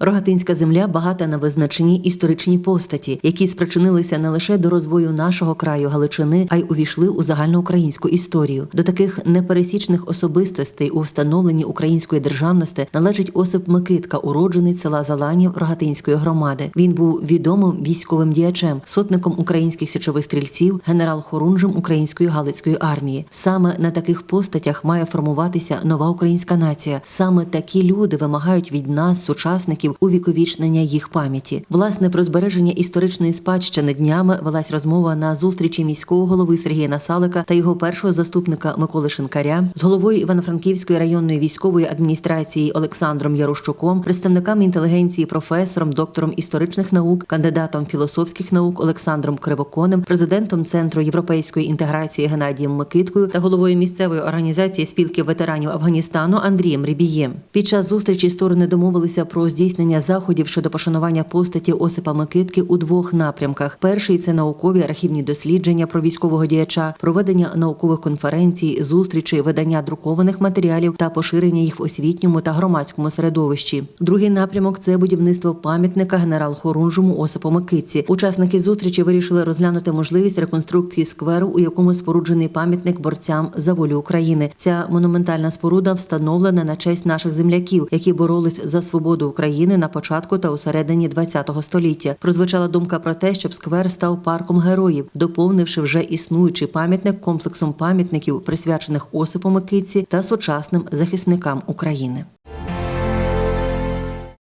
Рогатинська земля багата на визначені історичні постаті, які спричинилися не лише до розвою нашого краю Галичини, а й увійшли у загальноукраїнську історію. До таких непересічних особистостей у встановленні української державності належить Осип Микитка, уродженець села Заланів Рогатинської громади. Він був відомим військовим діячем, сотником українських січових стрільців, генерал-хорунжем української галицької армії. Саме на таких постатях має формуватися нова українська нація. Саме такі люди вимагають від нас, сучасників, увіковічнення їх пам'яті. Власне про збереження історичної спадщини днями велась розмова на зустрічі міського голови Сергія Насалика та його першого заступника Миколи Шинкаря з головою Івано-Франківської районної військової адміністрації Олександром Ярущуком, представниками інтелігенції, професором, доктором історичних наук, кандидатом філософських наук Олександром Кривоконем, президентом Центру європейської інтеграції Геннадієм Микиткою та головою місцевої організації спілки ветеранів Афганістану Андрієм Рібієм. Під час зустрічі сторони домовилися про здійснення заходів щодо пошанування постаті Осипа Микитки у двох напрямках: перший це наукові архівні дослідження про військового діяча, проведення наукових конференцій, зустрічей, видання друкованих матеріалів та поширення їх в освітньому та громадському середовищі. Другий напрямок це будівництво пам'ятника генерал-хорунжому Осипу Микитці. Учасники зустрічі вирішили розглянути можливість реконструкції скверу, у якому споруджений пам'ятник борцям за волю України. Ця монументальна споруда встановлена на честь наших земляків, які боролись за свободу України на початку та у середині ХХ століття. Прозвучала думка про те, щоб сквер став парком героїв, доповнивши вже існуючий пам'ятник комплексом пам'ятників, присвячених Осипу Микиці та сучасним захисникам України.